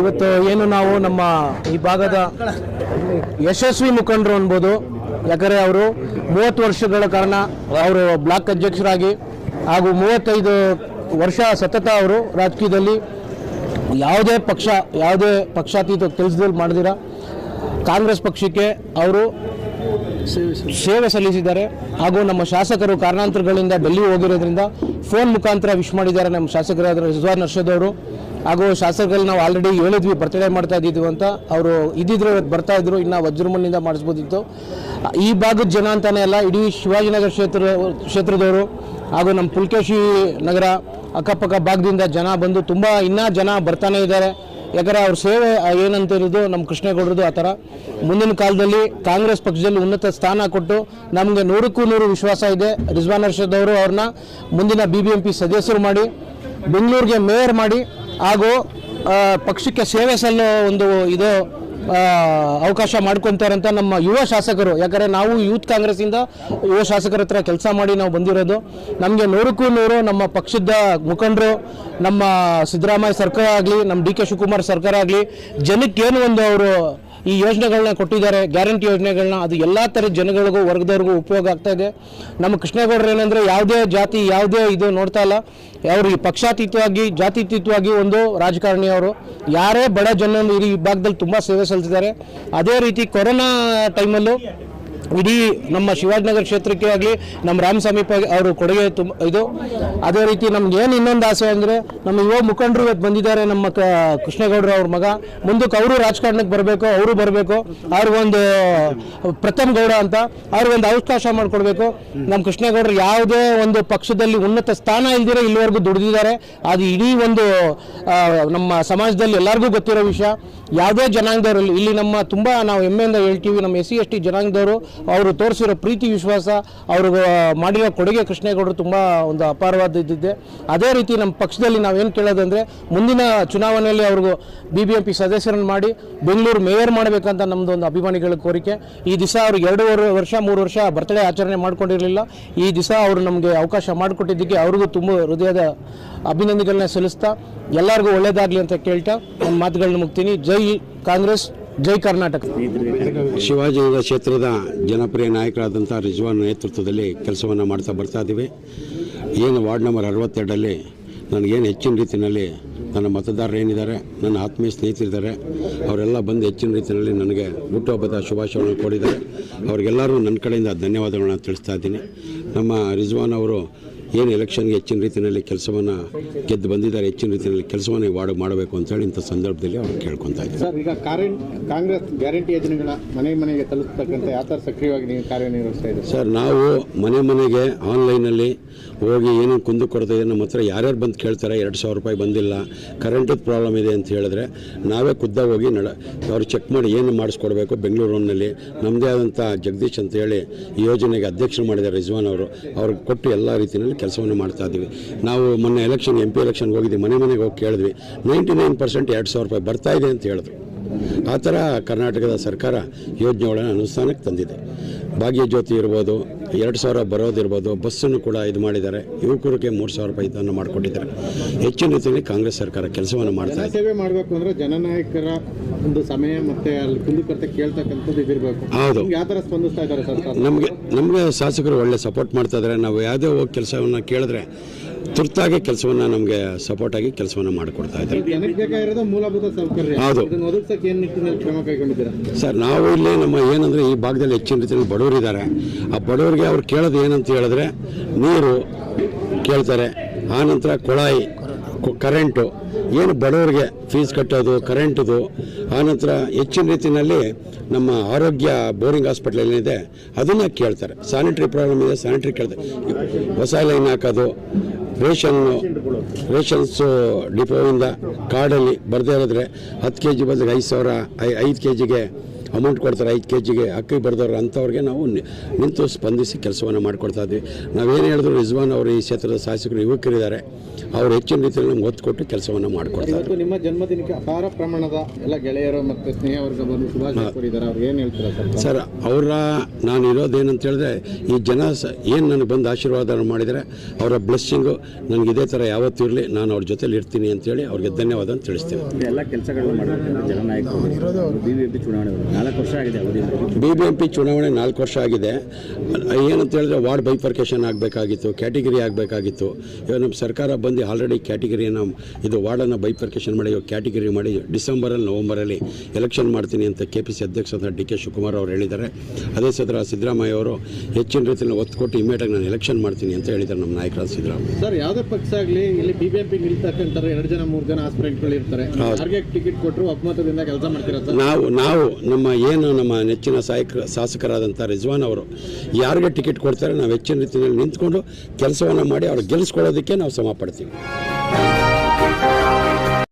ಇವತ್ತು ಏನು ನಾವು ನಮ್ಮ ಈ ಭಾಗದ ಯಶಸ್ವಿ ಮುಖಂಡರು ಅನ್ಬೋದು. ಯಾಕಂದರೆ ಅವರು ಮೂವತ್ತು ವರ್ಷಗಳ ಕಾರಣ ಅವರು ಬ್ಲಾಕ್ ಅಧ್ಯಕ್ಷರಾಗಿ ಹಾಗೂ ಮೂವತ್ತೈದು ವರ್ಷ ಸತತ ಅವರು ರಾಜಕೀಯದಲ್ಲಿ ಯಾವುದೇ ಪಕ್ಷ, ಯಾವುದೇ ಪಕ್ಷಾತೀತ ಕೆಲಸದಲ್ಲಿ ಮಾಡಿದಿರ. ಕಾಂಗ್ರೆಸ್ ಪಕ್ಷಕ್ಕೆ ಅವರು ಸೇವೆ ಸಲ್ಲಿಸಿದ್ದಾರೆ. ಹಾಗೂ ನಮ್ಮ ಶಾಸಕರು ಕಾರಣಾಂತರಗಳಿಂದ ಡೆಲ್ಲಿ ಹೋಗಿರೋದ್ರಿಂದ ಫೋನ್ ಮುಖಾಂತರ ವಿಶ್ ಮಾಡಿದ್ದಾರೆ ನಮ್ಮ ಶಾಸಕರಾದ ರಿಜ್ವಾನ್ ಅರ್ಷದ್ ಅವರು. ಹಾಗೂ ಶಾಸಕರಲ್ಲಿ ನಾವು ಆಲ್ರೆಡಿ ಹೇಳಿದ್ವಿ, ಬರ್ತ್ಡೇ ಮಾಡ್ತಾ ಇದ್ದಿದ್ವಿ ಅಂತ. ಅವರು ಇದ್ದಿದ್ರೆ ಬರ್ತಾ ಇದ್ರು, ಇನ್ನು ವಜ್ರಮಣ್ಣಿಂದ ಮಾಡಿಸ್ಬೋದಿತ್ತು. ಈ ಭಾಗದ ಜನ ಅಂತಾನೆ ಅಲ್ಲ, ಇಡೀ ಶಿವಾಜಿನಗರ ಕ್ಷೇತ್ರ, ಕ್ಷೇತ್ರದವರು ಹಾಗೂ ನಮ್ಮ ಪುಲ್ಕೇಶಿ ನಗರ ಅಕ್ಕಪಕ್ಕ ಭಾಗದಿಂದ ಜನ ಬಂದು ತುಂಬ ಇನ್ನೂ ಜನ ಬರ್ತಾನೆ ಇದ್ದಾರೆ. ಯಾಕಂದರೆ ಅವ್ರ ಸೇವೆ ಏನಂತ ಇರೋದು ನಮ್ಮ ಕೃಷ್ಣೇಗೌಡರದು ಆ ಥರ. ಮುಂದಿನ ಕಾಲದಲ್ಲಿ ಕಾಂಗ್ರೆಸ್ ಪಕ್ಷದಲ್ಲಿ ಉನ್ನತ ಸ್ಥಾನ ಕೊಟ್ಟು ನಮಗೆ ನೂರಕ್ಕೂ ನೂರು ವಿಶ್ವಾಸ ಇದೆ. ರಿಜ್ವಾನ್ ಅರ್ಷದ್ ಅವರು ಅವ್ರನ್ನ ಮುಂದಿನ ಬಿ ಬಿ ಎಂ ಸದಸ್ಯರು ಮಾಡಿ, ಬೆಂಗಳೂರಿಗೆ ಮೇಯರ್ ಮಾಡಿ ಹಾಗೂ ಪಕ್ಷಕ್ಕೆ ಸೇವೆ ಸಲ್ಲೋ ಒಂದು ಇದು ಅವಕಾಶ ಮಾಡ್ಕೊತಾರಂತ ನಮ್ಮ ಯುವ ಶಾಸಕರು. ಯಾಕಂದರೆ ನಾವು ಯೂತ್ ಕಾಂಗ್ರೆಸ್ಸಿಂದ ಯುವ ಶಾಸಕರ ಹತ್ರ ಕೆಲಸ ಮಾಡಿ ನಾವು ಬಂದಿರೋದು. ನಮಗೆ ನೂರಕ್ಕೂ ನೂರು ನಮ್ಮ ಪಕ್ಷದ ಮುಖಂಡರು, ನಮ್ಮ ಸಿದ್ದರಾಮಯ್ಯ ಸರ್ಕಾರ ಆಗಲಿ, ನಮ್ಮ ಡಿ ಕೆ ಶಿವಕುಮಾರ್ ಸರ್ಕಾರ ಆಗಲಿ ಜನಕ್ಕೆ ಏನು ಒಂದು ಅವರು ಈ ಯೋಜನೆಗಳನ್ನ ಕೊಟ್ಟಿದ್ದಾರೆ, ಗ್ಯಾರಂಟಿ ಯೋಜನೆಗಳನ್ನ ಅದು ಎಲ್ಲ ಥರದ ಜನಗಳಿಗೂ, ವರ್ಗದವ್ರಿಗೂ ಉಪಯೋಗ ಆಗ್ತಾ ಇದೆ. ನಮ್ಮ ಕೃಷ್ಣೇಗೌಡರು ಏನಂದರೆ ಯಾವುದೇ ಜಾತಿ, ಯಾವುದೇ ಇದು ನೋಡ್ತಾ ಇಲ್ಲ. ಅವರು ಪಕ್ಷಾತೀತವಾಗಿ ಜಾತ್ಯತೀತವಾಗಿ ಒಂದು ರಾಜಕಾರಣಿ ಅವರು. ಯಾರೇ ಬಡ ಜನ ಈ ಭಾಗದಲ್ಲಿ ತುಂಬ ಸೇವೆ ಸಲ್ಲಿಸಿದ್ದಾರೆ. ಅದೇ ರೀತಿ ಕೊರೋನಾ ಟೈಮಲ್ಲೂ ಇಡೀ ನಮ್ಮ ಶಿವಾಜಿನಗರ ಕ್ಷೇತ್ರಕ್ಕೆ ಆಗಲಿ, ನಮ್ಮ ಪ ಅವರು ಕೊಡುಗೆ ತುಂಬ ಇದು. ಅದೇ ರೀತಿ ನಮ್ಗೆ ಏನು ಇನ್ನೊಂದು ಆಸೆ ಅಂದರೆ, ನಮ್ಮ ಯುವ ಮುಖಂಡರು ಇವತ್ತು ಬಂದಿದ್ದಾರೆ, ನಮ್ಮ ಕ ಕೃಷ್ಣೇಗೌಡರು ಅವ್ರ ಮಗ. ಮುಂದಕ್ಕೆ ಅವರು ರಾಜಕಾರಣಕ್ಕೆ ಬರಬೇಕು, ಅವರು ಬರಬೇಕು. ಅವ್ರಿಗೊಂದು ಪ್ರಥಮ್ ಗೌಡ ಅಂತ. ಅವ್ರಿಗೊಂದು ಅವಕಾಶ ಮಾಡಿಕೊಡ್ಬೇಕು. ನಮ್ಮ ಕೃಷ್ಣೇಗೌಡರು ಯಾವುದೇ ಒಂದು ಪಕ್ಷದಲ್ಲಿ ಉನ್ನತ ಸ್ಥಾನ ಇಲ್ದಿರೋ ಇಲ್ಲಿವರೆಗೂ ದುಡಿದಿದ್ದಾರೆ. ಅದು ಇಡೀ ಒಂದು ನಮ್ಮ ಸಮಾಜದಲ್ಲಿ ಎಲ್ಲರಿಗೂ ಗೊತ್ತಿರೋ ವಿಷಯ. ಯಾವುದೇ ಜನಾಂಗದವರಲ್ಲಿ ಇಲ್ಲಿ ನಮ್ಮ ತುಂಬ ನಾವು ಹೆಮ್ಮೆಯಿಂದ ಹೇಳ್ತೀವಿ. ನಮ್ಮ ಎಸ್ ಸಿ, ಎಸ್ ಟಿ ಜನಾಂಗದವರು ಅವರು ತೋರಿಸಿರೋ ಪ್ರೀತಿ, ವಿಶ್ವಾಸ, ಅವರು ಮಾಡಿರೋ ಕೊಡುಗೆ ಕೃಷ್ಣೇಗೌಡರು ತುಂಬ ಒಂದು ಅಪಾರವಾದದ್ದಿದೆ. ಅದೇ ರೀತಿ ನಮ್ಮ ಪಕ್ಷದಲ್ಲಿ ನಾವೇನು ಕೇಳೋದಂದರೆ, ಮುಂದಿನ ಚುನಾವಣೆಯಲ್ಲಿ ಅವ್ರಿಗೂ ಬಿ ಬಿ ಎಂ ಪಿ ಸದಸ್ಯರನ್ನು ಮಾಡಿ, ಬೆಂಗಳೂರು ಮೇಯರ್ ಮಾಡಬೇಕಂತ ನಮ್ಮದು ಒಂದು ಅಭಿಮಾನಿಗಳ ಕೋರಿಕೆ. ಈ ದಿವಸ ಅವ್ರಿಗೆ ಎರಡೂವರೆ ವರ್ಷ, ಮೂರು ವರ್ಷ ಬರ್ತಡೇ ಆಚರಣೆ ಮಾಡ್ಕೊಂಡಿರಲಿಲ್ಲ. ಈ ದಿವಸ ಅವರು ನಮಗೆ ಅವಕಾಶ ಮಾಡಿಕೊಟ್ಟಿದ್ದಕ್ಕೆ ಅವ್ರಿಗೂ ತುಂಬ ಹೃದಯದ ಅಭಿನಂದನೆಗಳನ್ನ ಸಲ್ಲಿಸ್ತಾ, ಎಲ್ಲರಿಗೂ ಒಳ್ಳೇದಾಗಲಿ ಅಂತ ಕೇಳ್ತಾ, ನನ್ನ ಮಾತುಗಳನ್ನ ಮುಗ್ತೀನಿ. ಜೈ ಕಾಂಗ್ರೆಸ್. ಜೈ ಕರ್ನಾಟಕ. ಶಿವಾಜಿನಗರ ಕ್ಷೇತ್ರದ ಜನಪ್ರಿಯ ನಾಯಕರಾದಂಥ ರಿಜ್ವಾನ್ ನೇತೃತ್ವದಲ್ಲಿ ಕೆಲಸವನ್ನು ಮಾಡ್ತಾ ಬರ್ತಾ ಇದ್ದೀವಿ. ಏನು ವಾರ್ಡ್ ನಂಬರ್ ಅರವತ್ತೆರಡಲ್ಲಿ ನನಗೇನು ಹೆಚ್ಚಿನ ರೀತಿಯಲ್ಲಿ ನನ್ನ ಮತದಾರರೇನಿದ್ದಾರೆ ನನ್ನ ಆತ್ಮೀಯ ಸ್ನೇಹಿತರಿದ್ದಾರೆ, ಅವರೆಲ್ಲ ಬಂದು ಹೆಚ್ಚಿನ ರೀತಿಯಲ್ಲಿ ನನಗೆ ಹುಟ್ಟುಹಬ್ಬದ ಶುಭಾಶಯಗಳನ್ನು ಕೊಡಿದ್ದಾರೆ ಅವರಿಗೆಲ್ಲರೂ ನನ್ನ ಕಡೆಯಿಂದ ಧನ್ಯವಾದಗಳನ್ನು ತಿಳಿಸ್ತಾ ಇದ್ದೀನಿ. ನಮ್ಮ ರಿಜ್ವಾನ್ ಅವರು ಏನು ಎಲೆಕ್ಷನ್ಗೆ ಹೆಚ್ಚಿನ ರೀತಿಯಲ್ಲಿ ಕೆಲಸವನ್ನು ಗೆದ್ದು ಬಂದಿದ್ದಾರೆ ಹೆಚ್ಚಿನ ರೀತಿಯಲ್ಲಿ ಕೆಲಸವನ್ನು ವಾರ್ಡ್ ಮಾಡಬೇಕು ಅಂತೇಳಿ ಇಂಥ ಸಂದರ್ಭದಲ್ಲಿ ಅವ್ರು ಕೇಳ್ಕೊತಾ ಇದ್ದಾರೆ. ಸರ್ ಈಗ ಕಾರೆಂಟ್ ಕಾಂಗ್ರೆಸ್ ಗ್ಯಾರಂಟಿ ಯೋಜನೆಗಳ ಮನೆ ಮನೆಗೆ ತಲುಪತಕ್ಕಂಥ ಯಾವ ಥರ ಸಕ್ರಿಯವಾಗಿ ನೀವು ಕಾರ್ಯನಿರ್ವಹಿಸ್ತಾ ಇದ್ದೀರಿ? ಸರ್ ನಾವು ಮನೆ ಮನೆಗೆ ಆನ್ಲೈನಲ್ಲಿ ಹೋಗಿ ಏನೇನು ಕುಂದು ಕೊಡ್ತಾ ಇದೆ ನಮ್ಮ ಹತ್ರ ಯಾರ್ಯಾರು ಬಂದು ಕೇಳ್ತಾರೆ ಎರಡು ಸಾವಿರ ರೂಪಾಯಿ ಬಂದಿಲ್ಲ ಕರೆಂಟದ ಪ್ರಾಬ್ಲಮ್ ಇದೆ ಅಂತ ಹೇಳಿದ್ರೆ ನಾವೇ ಖುದ್ದಾಗ ಹೋಗಿ ನಡ ಅವ್ರು ಚೆಕ್ ಮಾಡಿ ಏನು ಮಾಡಿಸ್ಕೊಡ್ಬೇಕು ಬೆಂಗಳೂರಿನಲ್ಲಿ ನಮ್ಮದೇ ಆದಂಥ ಜಗದೀಶ್ ಅಂತ ಹೇಳಿ ಈ ಯೋಜನೆಗೆ ಅಧ್ಯಕ್ಷರು ಮಾಡಿದ್ದಾರೆ ರಿಜ್ವಾನ್ ಅವರು. ಅವ್ರಿಗೆ ಕೊಟ್ಟು ಎಲ್ಲ ರೀತಿಯಲ್ಲಿ ಕೆಲಸವನ್ನು ಮಾಡ್ತಾ ಇದ್ದೀವಿ. ನಾವು ಮೊನ್ನೆ ಎಲೆಕ್ಷನ್ ಎಂ ಪಿ ಎಲೆಕ್ಷನ್ಗೆ ಹೋಗಿದ್ವಿ. ಮನೆ ಮನೆಗೆ ಹೋಗಿ ಕೇಳಿದ್ವಿ. ನೈಂಟಿ ನೈನ್ ಪರ್ಸೆಂಟ್ ಎರಡು ಸಾವಿರ ರೂಪಾಯಿ ಬರ್ತಾ ಇದೆ ಅಂತ ಹೇಳಿದ್ರು. ಆ ಥರ ಕರ್ನಾಟಕದ ಸರ್ಕಾರ ಯೋಜನೆಗಳನ್ನು ಅನುಷ್ಠಾನಕ್ಕೆ ತಂದಿದೆ. ಭಾಗ್ಯ ಜ್ಯೋತಿ ಇರ್ಬೋದು ಎರಡು ಸಾವಿರ ಬರೋದಿರ್ಬೋದು ಬಸ್ಸನ್ನು ಕೂಡ ಇದು ಮಾಡಿದ್ದಾರೆ. ಯುವಕರಿಗೆ ಮೂರು ಸಾವಿರ ರೂಪಾಯಿ ಇದನ್ನು ಮಾಡಿಕೊಟ್ಟಿದ್ದಾರೆ. ಹೆಚ್ಚಿನ ರೀತಿಯಲ್ಲಿ ಕಾಂಗ್ರೆಸ್ ಸರ್ಕಾರ ಕೆಲಸವನ್ನು ಮಾಡ್ತಾ ಇದೆ. ಸೇವೆ ಮಾಡಬೇಕು ಅಂದರೆ ಜನನಾಯಕರ ಒಂದು ಸಮಯ ಮತ್ತೆ ಅಲ್ಲಿ ಕುಂದುಕೊರತೆ ಕೇಳ್ತಕ್ಕಂಥದ್ದು ಇದಿರಬೇಕು. ಹೌದು. ಯಾವ ಥರ ಸ್ಪಂದಿಸ್ತಾ ಇದ್ದಾರೆ ಸರ್? ಸರ್ ನಮಗೆ ನಮಗೆ ಶಾಸಕರು ಒಳ್ಳೆ ಸಪೋರ್ಟ್ ಮಾಡ್ತಾ ಇದ್ದಾರೆ. ನಾವು ಯಾವುದೇ ಹೋಗಿ ಕೆಲಸವನ್ನು ಕೇಳಿದ್ರೆ ತುರ್ತಾಗಿ ಕೆಲಸವನ್ನು ನಮಗೆ ಸಪೋರ್ಟಾಗಿ ಕೆಲಸವನ್ನು ಮಾಡಿಕೊಡ್ತಾ ಇದ್ದಾರೆ. ಹೌದು. ಸರ್ ನಾವು ಇಲ್ಲಿ ನಮ್ಮ ಏನಂದರೆ ಈ ಭಾಗದಲ್ಲಿ ಹೆಚ್ಚಿನ ರೀತಿಯಲ್ಲಿ ಬಡವರಿದ್ದಾರೆ. ಆ ಬಡವರಿಗೆ ಅವ್ರು ಕೇಳೋದು ಏನಂತ ಹೇಳಿದ್ರೆ ನೀರು ಕೇಳ್ತಾರೆ ಆನಂತರ ಕೊಳಾಯಿ ಕರೆಂಟು ಏನು ಬಡವರಿಗೆ ಫೀಸ್ ಕಟ್ಟೋದು ಕರೆಂಟದು ಆನಂತರ ಹೆಚ್ಚಿನ ರೀತಿಯಲ್ಲಿ ನಮ್ಮ ಆರೋಗ್ಯ ಬೋರಿಂಗ್ ಹಾಸ್ಪಿಟ್ಲ್ ಏನಿದೆ ಅದನ್ನು ಕೇಳ್ತಾರೆ. ಸ್ಯಾನಿಟ್ರಿ ಪ್ರಾಬ್ಲಮ್ ಇದೆ ಸ್ಯಾನಿಟ್ರಿ ಕೇಳ್ತಾರೆ. ಹೊಸ ಲೈನ್ ಹಾಕೋದು ರೇಷನ್ನು ರೇಷನ್ಸ್ ಡಿಪೋಯಿಂದ ಕಾರ್ಡಲ್ಲಿ ಬರದೇ ಇರೋದ್ರೆ ಹತ್ತು ಕೆ ಜಿ ಬದಲಿಗೆ ಐದು ಸಾವಿರ ಐದು ಕೆ ಜಿಗೆ ಅಮೌಂಟ್ ಕೊಡ್ತಾರೆ ಐದು ಕೆ ಜಿಗೆ ಅಕ್ಕಿ ಬರೆದವ್ರು ಅಂಥವ್ರಿಗೆ ನಾವು ನಿ- ನಿಂತು ಸ್ಪಂದಿಸಿ ಕೆಲಸವನ್ನು ಮಾಡಿಕೊಡ್ತಾ ಇದ್ವಿ. ನಾವೇನು ಹೇಳಿದ್ರು ರಿಜ್ವಾನ್ ಅವರು ಈ ಕ್ಷೇತ್ರದ ಶಾಸಕರು ಯುವಕರಿದ್ದಾರೆ. ಅವರು ಹೆಚ್ಚಿನ ರೀತಿಯಲ್ಲಿ ನಮ್ಗೆ ಒತ್ತು ಕೊಟ್ಟು ಕೆಲಸವನ್ನು ಮಾಡಿಕೊಡ್ತಾರೆ ನಿಮ್ಮ ಜನ್ಮದಿನಕ್ಕೆ ಅಪಾರ ಪ್ರಮಾಣದ ಎಲ್ಲ ಗೆಳೆಯರು ಮತ್ತು ಸ್ನೇಹವರ್ಗ ಬಂದು ಶುಭಾಶಯ ಅವ್ರು ಏನು ಹೇಳ್ತೀರಾ ಸರ್? ಸರ್ ಅವರ ನಾನು ಇರೋದೇನಂತ ಹೇಳಿದ್ರೆ ಈ ಜನ ಸ ಏನು ನನಗೆ ಬಂದು ಆಶೀರ್ವಾದ ಮಾಡಿದರೆ ಅವರ ಬ್ಲೆಸ್ಸಿಂಗು ನನಗೆ ಇದೇ ಥರ ಯಾವತ್ತೂ ಇರಲಿ ನಾನು ಅವ್ರ ಜೊತೆಲಿ ಇರ್ತೀನಿ ಅಂತೇಳಿ ಅವ್ರಿಗೆ ಧನ್ಯವಾದ ಅಂತ ತಿಳಿಸ್ತೀನಿ. ಎಲ್ಲ ಕೆಲಸಗಳನ್ನು ಬಿ ಬಿ ನಾಲ್ಕು ವರ್ಷ ಆಗಿದೆ ಅವಧಿ ಬಿ ಬಿ ಎಂ ಪಿ ಚುನಾವಣೆ ನಾಲ್ಕು ವರ್ಷ ಆಗಿದೆ. ಏನಂತ ಹೇಳಿದ್ರೆ ವಾರ್ಡ್ ಬೈಫರ್ಕೇಷನ್ ಆಗಬೇಕಾಗಿತ್ತು ಕ್ಯಾಟಗಿರಿ ಆಗಬೇಕಾಗಿತ್ತು. ಇವಾಗ ನಮ್ಮ ಸರ್ಕಾರ ಬಂದು ಆಲ್ರೆಡಿ ಕ್ಯಾಟಗಿರಿಯನ್ನು ಇದು ವಾರ್ಡನ್ನು ಬೈಫರ್ಕೇಷನ್ ಮಾಡಿ ಇವಾಗ ಕ್ಯಾಟಗಿರಿ ಮಾಡಿ ಡಿಸೆಂಬರಲ್ಲಿ ನವೆಂಬರಲ್ಲಿ ಎಲೆಕ್ಷನ್ ಮಾಡ್ತೀನಿ ಅಂತ ಕೆ ಪಿ ಸಿ ಅಧ್ಯಕ್ಷ ಡಿ ಕೆ ಶಿವಕುಮಾರ್ ಅವರು ಹೇಳಿದ್ದಾರೆ. ಅದೇ ಸದ್ರ ಸಿದ್ದರಾಮಯ್ಯ ಅವರು ಹೆಚ್ಚಿನ ರೀತಿಯಲ್ಲಿ ಒತ್ತು ಕೊಟ್ಟು ಇಮಿಡಿಯೇಟಾಗಿ ನಾನು ಎಲೆಕ್ಷನ್ ಮಾಡ್ತೀನಿ ಅಂತ ಹೇಳಿದ್ದಾರೆ ನಮ್ಮ ನಾಯಕರಾದ ಸಿದ್ದರಾಮಯ್ಯ. ಸರ್ ಯಾವುದೇ ಪಕ್ಷ ಆಗಲಿ ಇಲ್ಲಿ ಬಿಬಿಎಂಪಿ ನಿಲ್ತಕ್ಕಂತಾರೆ ಎರಡು ಜನ ಮೂರು ಜನ ಆಸ್ಪಿರೆಂಟ್ಗಳು ಇರ್ತಾರೆ. ಟಿಕೆಟ್ ಕೊಟ್ಟರು ಒಪ್ಪಮತದಿಂದ ಕೆಲಸ ಮಾಡ್ತೀರಾ ನಾವು ನಾವು ನಮ್ಮ ಏನು ನಮ್ಮ ನೆಚ್ಚಿನ ಸಾಯಕ ಶಾಸಕರಾದಂಥ ರಿಜ್ವಾನ್ ಅವರು ಯಾರಿಗೆ ಟಿಕೆಟ್ ಕೊಡ್ತಾರೆ, ನಾವು ಹೆಚ್ಚಿನ ರೀತಿಯಲ್ಲಿ ನಿಂತ್ಕೊಂಡು ಕೆಲಸವನ್ನು ಮಾಡಿ ಅವ್ರು ಗೆಲ್ಲಿಸ್ಕೊಳ್ಳೋದಕ್ಕೆ ನಾವು ಶ್ರಮ ಪಡ್ತೀವಿ.